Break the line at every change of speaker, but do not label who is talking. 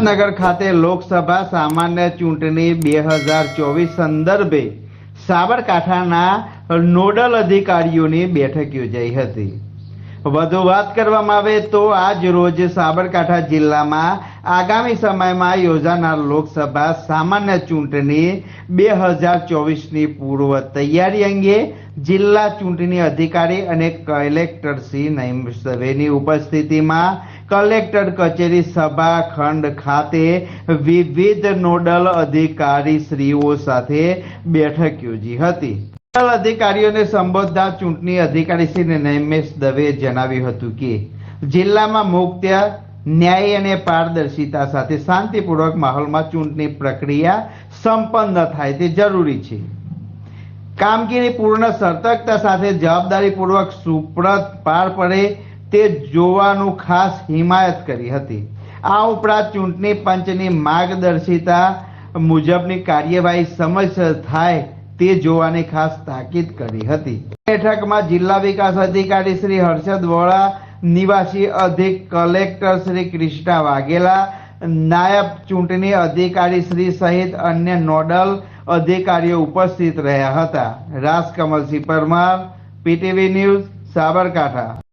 નગર ખાતે લોકસભા સામાન્ય ચૂંટણી બે હજાર ચોવીસ સંદર્ભે સાબરકાંઠાના નોડલ અધિકારીઓની બેઠક યોજાઈ હતી. વધુ વાત કરવામાં આવે તો આજ રોજ સાબરકાંઠા જિલ્લામાં આગામી સમયમાં યોજાનાર લોકસભા સામાન્ય ચૂંટણી બે હજાર ચોવીસની પૂર્વ તૈયારી અંગે જિલ્લા ચૂંટણી અધિકારી અને કલેક્ટર શ્રી નઈમ દવેની ઉપસ્થિતિમાં કલેક્ટર કચેરી સભાખંડ ખાતે વિવિધ નોડલ અધિકારી શ્રીઓ સાથે બેઠક યોજી હતી. નોડલ અધિકારીઓને સંબોધતા ચૂંટણી અધિકારી શ્રી નૈમેશ દવેએ જણાવ્યું હતું કે, જિલ્લામાં મુક્ત, ન્યાય અને પારદર્શિતા સાથે શાંતિપૂર્વક માહોલમાં ચૂંટણી પ્રક્રિયા સંપન્ન થાય તે જરૂરી છે. કામગીરી પૂર્ણ, સતર્કતા સાથે જવાબદારીપૂર્વક સુપ્રત પાર પડે તે જોવાનું ખાસ હિમાયત કરી હતી. આ ઉપરાંત ચૂંટણી પંચની માર્ગદર્શિતા મુજબની કાર્યવાહી સમયસર થાય તે જોવાની ખાસ તાકીદ કરી હતી. બેઠકમાં જિલ્લા વિકાસ અધિકારી શ્રી હર્ષદ વોળા, નિવાસી અધિક કલેક્ટર શ્રી કૃષ્ણા વાઘેલા, નાયબ ચૂંટણી અધિકારી શ્રી સહિત અન્ય નોડલ અધિકારીઓ ઉપસ્થિત રહ્યા હતા. Rajkamalsinh Parmar, PTV news, Sabarkantha.